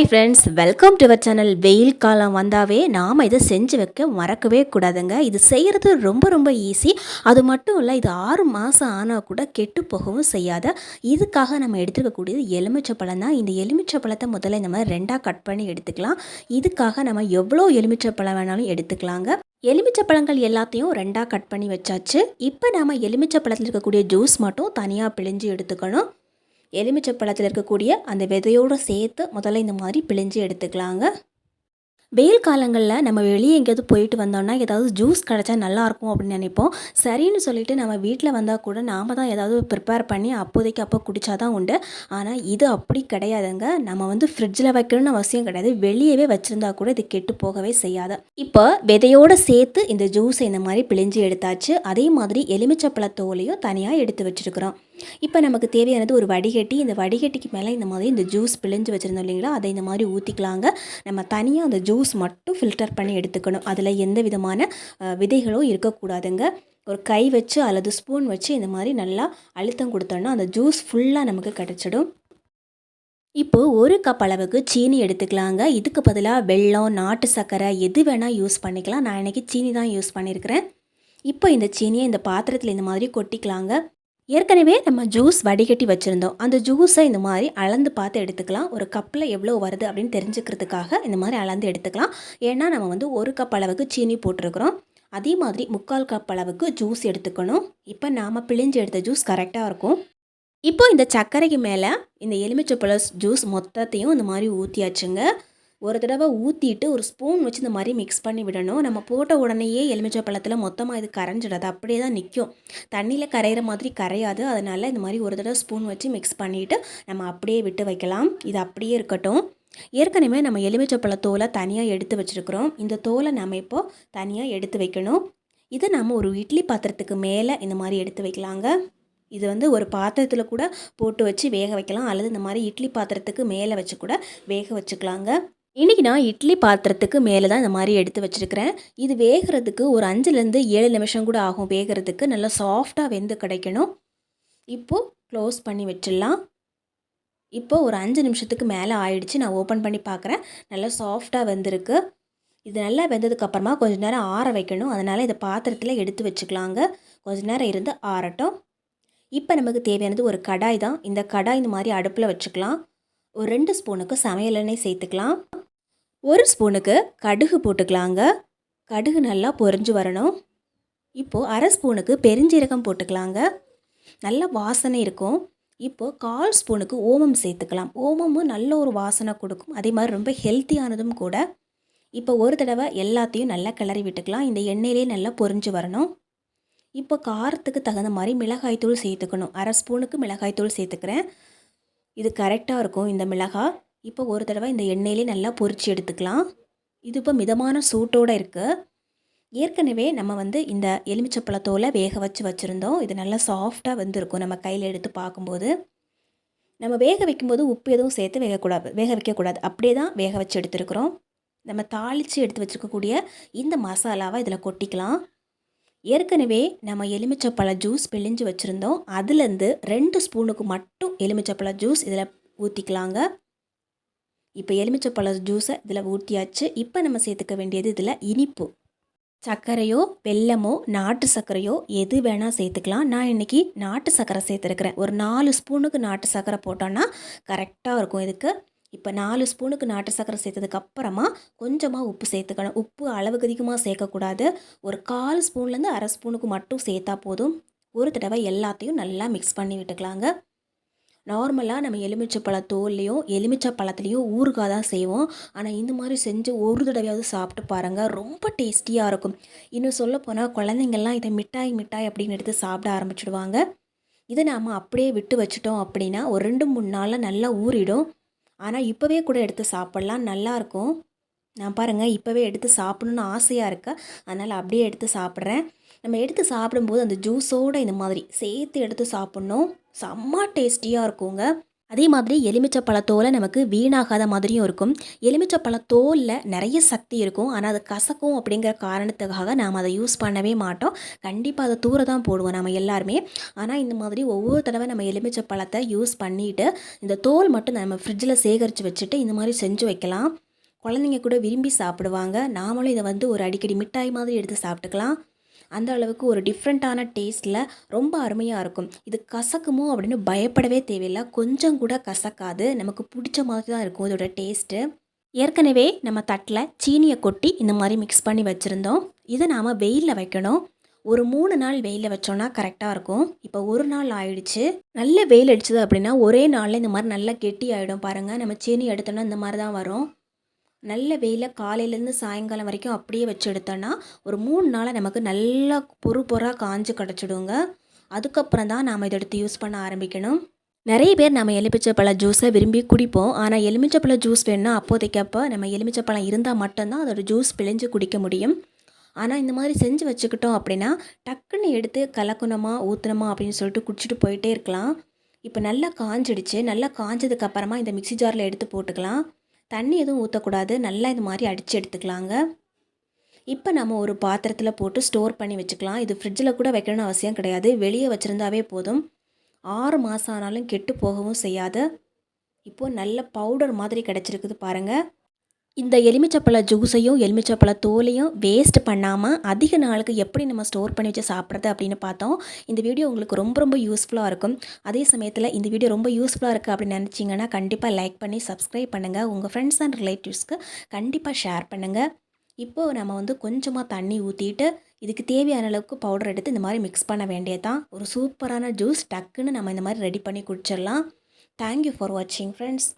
Hi friends welcome to our channel வெயில் காலம் வந்தாவே நாம் இதை செஞ்சு வைக்க மறக்கவே கூடாதுங்க. இது செய்கிறது ரொம்ப ரொம்ப ஈஸி அது மட்டும் இல்லை இது ஆறு மாதம் ஆனால் கூட கெட்டு போகவும் செய்யாத. இதுக்காக நம்ம எடுத்துக்கக்கூடியது எலுமிச்சை பழம் தான். இந்த எலுமிச்சை பழத்தை முதல்ல இந்த மாதிரி ரெண்டாக கட் பண்ணி எடுத்துக்கலாம். இதுக்காக நம்ம எவ்வளோ எலுமிச்சை பழம் வேணாலும் எடுத்துக்கலாங்க. எலுமிச்சை பழங்கள் எல்லாத்தையும் ரெண்டாக கட் பண்ணி வச்சாச்சு. இப்போ நாம் எலுமிச்சை பழத்தில் இருக்கக்கூடிய ஜூஸ் மட்டும் தனியாக பிழிஞ்சு எடுத்துக்கணும். எலுமிச்சை பழத்தில் இருக்கக்கூடிய அந்த விதையோடு சேர்த்து முதல்ல இந்த மாதிரி பிழிஞ்சு எடுத்துக்கலாங்க. வெயில் காலங்களில் நம்ம வெளியே எங்கேயாவது போயிட்டு வந்தோம்னா ஏதாவது ஜூஸ் கிடச்சா நல்லாயிருக்கும் அப்படின்னு நினைப்போம். சரின்னு சொல்லிட்டு நம்ம வீட்டில் வந்தால் கூட நாம் தான் ஏதாவது ப்ரிப்பேர் பண்ணி அப்போதைக்கு அப்போ குடித்தா தான் உண்டு. ஆனால் இது அப்படி கிடையாதுங்க. நம்ம வந்து ஃப்ரிட்ஜில் வைக்கணும்னு அவசியம் கிடையாது. வெளியவே வச்சுருந்தா கூட இது கெட்டு போகவே செய்யாது. இப்போ விதையோடு சேர்த்து இந்த ஜூஸை இந்த மாதிரி பிழிஞ்சு எடுத்தாச்சு. அதே மாதிரி எலுமிச்சப்பழத்தோலையும் தனியாக எடுத்து வச்சுருக்குறோம். இப்போ நமக்கு தேவையானது ஒரு வடிகட்டி. இந்த வடிகட்டிக்கு மேலே இந்த மாதிரி இந்த ஜூஸ் பிழிஞ்சு வச்சுருந்தோம் இல்லைங்களா? அதை இந்த மாதிரி ஊற்றிக்கலாங்க நம்ம தனியாக அந்த ஜூஸ் மட்டும் ஃபில்டர் பண்ணி எடுத்துக்கணும். அதில் எந்த விதமான விதைகளும் இருக்கக்கூடாதுங்க. ஒரு கை வச்சு அல்லது ஸ்பூன் வச்சு இந்த மாதிரி நல்லா அழுத்தம் கொடுத்தோன்னா அந்த ஜூஸ் ஃபுல்லாக நமக்கு கிடச்சிடும். இப்போ ஒரு கப் அளவுக்கு சீனி எடுத்துக்கலாங்க. இதுக்கு பதிலாக வெல்லம் நாட்டு சர்க்கரை எது வேணால் யூஸ் பண்ணிக்கலாம். நான் இன்றைக்கி சீனி தான் யூஸ் பண்ணியிருக்கிறேன் இப்போ இந்த சீனியை இந்த பாத்திரத்தில் இந்த மாதிரி கொட்டிக்கலாங்க. ஏற்கனவே நம்ம ஜூஸ் வடிகட்டி வச்சுருந்தோம். அந்த ஜூஸை இந்த மாதிரி அளந்து பார்த்து எடுத்துக்கலாம். ஒரு கப்பில் எவ்வளோ வருது அப்படின்னு தெரிஞ்சுக்கிறதுக்காக இந்த மாதிரி அளந்து எடுத்துக்கலாம். ஏன்னா நம்ம வந்து ஒரு கப் அளவுக்கு சீனி போட்டிருக்கிறோம். அதே மாதிரி முக்கால் கப் அளவுக்கு ஜூஸ் எடுத்துக்கணும். இப்போ நாம் பிழிஞ்சு எடுத்த ஜூஸ் கரெக்டாக இருக்கும். இப்போ இந்த சர்க்கரைக்கு மேலே இந்த எலுமிச்சை பழ ஜூஸ் மொத்தத்தையும் இந்த மாதிரி ஊற்றியாச்சுங்க ஒரு தடவை ஊற்றிட்டு ஒரு ஸ்பூன் வச்சு இந்த மாதிரி மிக்ஸ் பண்ணி விடணும். நம்ம போட்ட உடனேயே எலுமிச்சை பழத்தில் மொத்தமாக இது கரைஞ்சிடாது. அப்படியே தான் நிற்கும் தண்ணியில் கரையிற மாதிரி கரையாது. அதனால் இந்த மாதிரி ஒரு தடவை ஸ்பூன் வச்சு மிக்ஸ் பண்ணிவிட்டு நம்ம அப்படியே விட்டு வைக்கலாம். இது அப்படியே இருக்கட்டும். ஏற்கனவே நம்ம எலுமிச்சப்பழ தோலை தனியாக எடுத்து வச்சுருக்குறோம். இந்த தோலை நம்ம இப்போது தனியாக எடுத்து வைக்கணும். இதை நம்ம ஒரு இட்லி பாத்திரத்துக்கு மேலே இந்த மாதிரி எடுத்து வைக்கலாங்க. இது வந்து ஒரு பாத்திரத்தில் கூட போட்டு வச்சு வேக வைக்கலாம். அல்லது இந்த மாதிரி இட்லி பாத்திரத்துக்கு மேலே வச்சு கூட வேக வச்சுக்கலாங்க. இன்றைக்கி நான் இட்லி பாத்திரத்துக்கு மேலே தான் இந்த மாதிரி எடுத்து வச்சுருக்கிறேன். இது வேகிறதுக்கு ஒரு அஞ்சுலேருந்து ஏழு நிமிஷம் கூட ஆகும் வேகிறதுக்கு. நல்லா சாஃப்டாக வெந்து கிடைக்கணும். இப்போது க்ளோஸ் பண்ணி வச்சிடலாம். இப்போது ஒரு அஞ்சு நிமிஷத்துக்கு மேலே ஆயிடுச்சு. நான் ஓப்பன் பண்ணி பார்க்குறேன் நல்லா சாஃப்டாக வெந்திருக்கு. இது நல்லா வெந்ததுக்கப்புறமா கொஞ்ச நேரம் ஆற வைக்கணும். அதனால் இதை பாத்திரத்தில் எடுத்து வச்சுக்கலாங்க. கொஞ்ச நேரம் இருந்து ஆறட்டும். இப்போ நமக்கு தேவையானது ஒரு கடாய் தான். இந்த கடாய் இந்த மாதிரி அடுப்பில் வச்சுக்கலாம். ஒரு ரெண்டு ஸ்பூனுக்கு சமையல் எண்ணெய் சேர்த்துக்கலாம். ஒரு ஸ்பூனுக்கு கடுகு போட்டுக்கலாங்க. கடுகு நல்லா பொரிஞ்சு வரணும். இப்போது அரை ஸ்பூனுக்கு பெருஞ்சீரகம் போட்டுக்கலாங்க. நல்ல வாசனை இருக்கும். இப்போது கால் ஸ்பூனுக்கு ஓமம் சேர்த்துக்கலாம். ஓமமும் நல்ல ஒரு வாசனை கொடுக்கும். அதே மாதிரி ரொம்ப ஹெல்த்தியானதும் கூட. இப்போ ஒரு தடவை எல்லாத்தையும் நல்லா கிளறி விட்டுக்கலாம். இந்த எண்ணெயிலே நல்லா பொரிஞ்சு வரணும். இப்போ காரத்துக்கு தகுந்த மாதிரி மிளகாய்த்தூள் சேர்த்துக்கணும். அரை ஸ்பூனுக்கு மிளகாய்த்தூள் சேர்த்துக்கிறேன். இது கரெக்டாக இருக்கும் இந்த மிளகாய் இப்போ ஒரு தடவை இந்த எண்ணெயிலே நல்லா பொரிச்சு எடுத்துக்கலாம். இது இப்போ மிதமான சூட்டோடு இருக்குது ஏற்கனவே நம்ம வந்து இந்த எலுமிச்சப்பழத்தோலை வேக வச்சு வச்சுருந்தோம். இது நல்லா சாஃப்டாக வந்திருக்கும் நம்ம கையில் எடுத்து பார்க்கும்போது. நம்ம வேக வைக்கும்போது உப்பு எதுவும் சேர்த்து வேகக்கூடாது வேக வைக்கக்கூடாது. அப்படியே தான் வேக வச்சு எடுத்துருக்குறோம். நம்ம தாளித்து எடுத்து வச்சுருக்கக்கூடிய இந்த மசாலாவை இதில் கொட்டிக்கலாம். ஏற்கனவே நம்ம எலுமிச்சப்பழ ஜூஸ் பிழிஞ்சு வச்சுருந்தோம். அதுலேருந்து ரெண்டு ஸ்பூனுக்கு மட்டும் எலுமிச்சப்பழ ஜூஸ் இதில் ஊற்றிக்கலாங்க இப்போ எலுமிச்சைப்பழ ஜூஸை இதில் ஊற்றியாச்சு. இப்போ நம்ம சேர்த்துக்க வேண்டியது இதில் இனிப்பு. சர்க்கரையோ வெல்லமோ நாட்டு சர்க்கரையோ எது வேணால் சேர்த்துக்கலாம். நான் இன்றைக்கி நாட்டு சர்க்கரை சேர்த்துருக்கிறேன். ஒரு நாலு ஸ்பூனுக்கு நாட்டு சர்க்கரை போட்டோன்னா கரெக்டாக இருக்கும் இதுக்கு. இப்போ நாலு ஸ்பூனுக்கு நாட்டு சர்க்கரை சேர்த்ததுக்கப்புறமா கொஞ்சமாக உப்பு சேர்த்துக்கணும். உப்பு அளவுக்கு அதிகமாக சேர்க்கக்கூடாது. ஒரு கால் ஸ்பூன்லேருந்து அரை ஸ்பூனுக்கு மட்டும் சேர்த்தா போதும். ஒரு தடவை எல்லாத்தையும் நல்லா மிக்ஸ் பண்ணி விட்டுக்கலாங்க. நார்மலாக நம்ம எலுமிச்சை பழத்தோல்லையும் எலுமிச்சை பழத்துலேயும் ஊறுகாய் தான் செய்வோம். ஆனால் இந்த மாதிரி செஞ்சு ஒரு தடவையாவது சாப்பிட்டு பாருங்கள் ரொம்ப டேஸ்டியாக இருக்கும். இன்னும் சொல்லப்போனால் குழந்தைங்கள்லாம் இதை மிட்டாய் மிட்டாய் அப்படின்னு எடுத்து சாப்பிட ஆரம்பிச்சிடுவாங்க. இதை நாம் அப்படியே விட்டு வச்சிட்டோம் அப்படின்னா ஒரு ரெண்டு மூணு நாளில் நல்லா ஊறிடும். ஆனால் இப்போவே கூட எடுத்து சாப்பிட்லாம். நல்லாயிருக்கும் நான் பாருங்கள் இப்போவே எடுத்து சாப்பிடணுன்னு ஆசையாக இருக்கு. அதனால் அப்படியே எடுத்து சாப்பிட்றேன். நம்ம எடுத்து சாப்பிடும்போது அந்த ஜூஸோடு இந்த மாதிரி சேர்த்து எடுத்து சாப்பிட்ணும். செம்ம டேஸ்டியாக இருக்குங்க. அதே மாதிரி எலுமிச்சை பழத்தோலை நமக்கு வீணாகாத மாதிரியும் இருக்கும். எலுமிச்சை பழத்தோலில் நிறைய சக்தி இருக்கும். ஆனால் அது கசக்கும் அப்படிங்கிற காரணத்துக்காக நாம் அதை யூஸ் பண்ணவே மாட்டோம். கண்டிப்பாக அதை தூர தான் போடுவோம் நம்ம எல்லாருமே. ஆனால் இந்த மாதிரி ஒவ்வொரு தடவை நம்ம எலுமிச்சை பழத்தை யூஸ் பண்ணிவிட்டு இந்த தோல் மட்டும் நம்ம ஃப்ரிட்ஜில் சேகரித்து வச்சுட்டு இந்த மாதிரி செஞ்சு வைக்கலாம். குழந்தைங்க கூட விரும்பி சாப்பிடுவாங்க. நாமளும் இதை வந்து ஒரு அடிக்கடி மிட்டாய் மாதிரி எடுத்து சாப்பிட்டுக்கலாம். அந்த அளவுக்கு ஒரு டிஃப்ரெண்ட்டான டேஸ்ட்டில் ரொம்ப அருமையாக இருக்கும். இது கசக்குமோ அப்படின்னு பயப்படவே தேவையில்லை. கொஞ்சம் கூட கசக்காது. நமக்கு பிடிச்ச மாதிரி தான் இருக்கும் இதோட டேஸ்ட்டு ஏற்கனவே நம்ம தட்டில் சீனியை கொட்டி இந்த மாதிரி மிக்ஸ் பண்ணி வச்சுருந்தோம். இதை நாம் வெயிலில் வைக்கணும். ஒரு மூணு நாள் வெயிலில் வச்சோன்னா கரெக்டாக இருக்கும். இப்போ ஒரு நாள் ஆயிடுச்சு. நல்ல வெயில் அடிச்சது அப்படின்னா ஒரே நாளில் இந்த மாதிரி நல்லா கெட்டி ஆகிடும் பாருங்கள் நம்ம சீனி எடுத்தோன்னா இந்த மாதிரி தான் வரும். நல்ல வெயிலில் காலையிலேருந்து சாயங்காலம் வரைக்கும் அப்படியே வச்சு எடுத்தோன்னா ஒரு மூணு நாளாக நமக்கு நல்லா பொறு பொறாக காஞ்சு கிடச்சிடுங்க. அதுக்கப்புறம் தான் நாம் இதை எடுத்து யூஸ் பண்ண ஆரம்பிக்கணும். நிறைய பேர் நம்ம எலுமிச்சப்பழ ஜூஸை விரும்பி குடிப்போம். ஆனால் எலுமிச்சப்பழ ஜூஸ் வேணும்னா அப்போதைக்கப்போ நம்ம எலுமிச்சைப்பழம் இருந்தால் மட்டும்தான் அதோட ஜூஸ் பிழிஞ்சு குடிக்க முடியும். ஆனால் இந்த மாதிரி செஞ்சு வச்சுக்கிட்டோம் அப்படின்னா டக்குன்னு எடுத்து கலக்கணுமா ஊற்றணுமா அப்படின்னு சொல்லிட்டு குடிச்சிட்டு போயிட்டே இருக்கலாம். இப்போ நல்லா காஞ்சிடுச்சு. நல்லா காஞ்சதுக்கப்புறமா இந்த மிக்ஸி ஜாரில் எடுத்து போட்டுக்கலாம். தண்ணி எதுவும் ஊற்றக்கூடாது நல்லா இது மாதிரி அடித்து எடுத்துக்கலாங்க. இப்போ நம்ம ஒரு பாத்திரத்தில் போட்டு ஸ்டோர் பண்ணி வச்சுக்கலாம். இது ஃப்ரிட்ஜில் கூட வைக்கணும்னு அவசியம் கிடையாது. வெளியே வச்சுருந்தாவே போதும். ஆறு மாதம் ஆனாலும் கெட்டு போகவும் செய்யாது. இப்போது நல்ல பவுடர் மாதிரி கிடச்சிருக்குது பாருங்கள் இந்த எலுமிச்சப்பழ ஜூஸையும் எலுமிச்சப்பழ தோலையும் வேஸ்ட் பண்ணாமல் அதிக நாளுக்கு எப்படி நம்ம ஸ்டோர் பண்ணி வச்சு சாப்பிட்றது அப்படின்னு பார்த்தோம். இந்த வீடியோ உங்களுக்கு ரொம்ப ரொம்ப யூஸ்ஃபுல்லாக இருக்கும். அதே சமயத்தில் இந்த வீடியோ ரொம்ப யூஸ்ஃபுல்லாக இருக்குது அப்படின்னு நினச்சிங்கன்னா கண்டிப்பாக லைக் பண்ணி சப்ஸ்கிரைப் பண்ணுங்கள் உங்கள் ஃப்ரெண்ட்ஸ் அண்ட் ரிலேட்டிவ்ஸ்க்கு கண்டிப்பாக ஷேர் பண்ணுங்கள் இப்போது நம்ம வந்து கொஞ்சமாக தண்ணி ஊற்றிட்டு இதுக்கு தேவையான அளவுக்கு பவுடர் எடுத்து இந்த மாதிரி மிக்ஸ் பண்ண வேண்டியதான் ஒரு சூப்பரான ஜூஸ் டக்குன்னு நம்ம இந்த மாதிரி ரெடி பண்ணி குடிச்சிடலாம். தேங்க்யூ ஃபார் வாட்சிங் ஃப்ரெண்ட்ஸ்